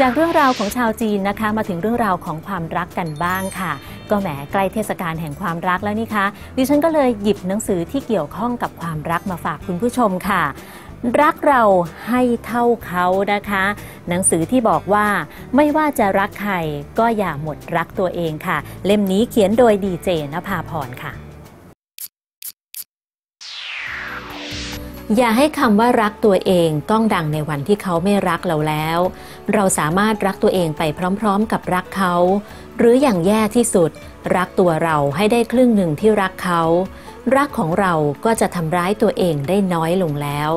จากเรื่องราวของชาวจีนนะคะ มาถึงเรื่องราวของความรักกันบ้างค่ะ ก็แหมใกล้เทศกาลแห่งความรักแล้วนี่คะดิฉันก็เลยหยิบหนังสือที่เกี่ยวข้องกับความรักมาฝากคุณผู้ชมค่ะ รักเราให้เท่าเขานะคะ หนังสือที่บอกว่าไม่ว่าจะรักใครก็อย่าหมดรักตัวเองค่ะ เล่มนี้เขียนโดยดีเจนภาพรค่ะ อย่าให้คำว่ารักตัวเองก้องดังในวันที่เขาไม่รักเราแล้ว เราสามารถรักตัวเองไปพร้อมๆ กับรักเขา หรืออย่างแย่ที่สุด รักตัวเราให้ได้ครึ่งหนึ่งที่รักเขา รักของเราก็จะทำร้ายตัวเองได้น้อยลงแล้ว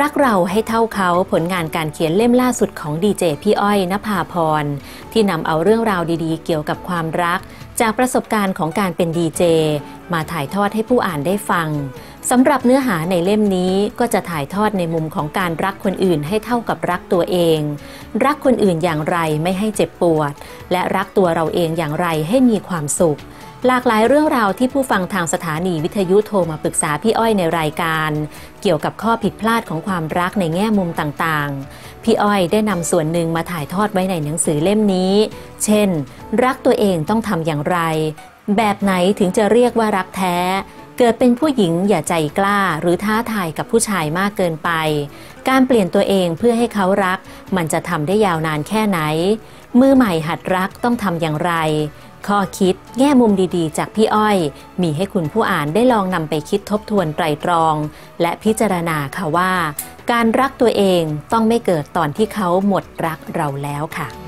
รักเราให้เท่าเขาผลงานการเขียนเล่มล่าสุดของดีเจพี่อ้อยนภาพร ที่นำเอาเรื่องราวดีๆ เกี่ยวกับความรัก จากประสบการณ์ของการเป็นดีเจมาถ่ายทอดให้ผู้อ่านได้ฟัง สำหรับเนื้อหาในเล่มนี้ก็จะถ่ายทอดในมุมของการรักคนอื่นให้เท่ากับรักตัวเอง รักคนอื่นอย่างไรไม่ให้เจ็บปวด และรักตัวเราเองอย่างไรให้มีความสุข หลากหลายเรื่องราวที่ผู้ฟังทางสถานีวิทยุโทรมาปรึกษาพี่อ้อยในรายการ เกี่ยวกับข้อผิดพลาดของความรักในแง่มุมต่างๆ พี่อ้อยได้นำส่วนหนึ่งมาถ่ายทอดไว้ในหนังสือเล่มนี้ เช่น รักตัวเองต้องทำอย่างไร แบบไหนถึงจะเรียกว่ารักแท้ เกิดเป็นผู้หญิงอย่าใจกล้าหรือท้าทายกับผู้ชายมากเกินไป การเปลี่ยนตัวเองเพื่อให้เขารัก มันจะทำได้ยาวนานแค่ไหน มือใหม่หัดรักต้องทำอย่างไร ข้อคิดแง่มุมดีๆ จากพี่อ้อย มีให้คุณผู้อ่านได้ลองนำไปคิดทบทวนไตรตรอง และพิจารณาค่ะว่า การรักตัวเองต้องไม่เกิดตอนที่เขาหมดรักเราแล้วค่ะ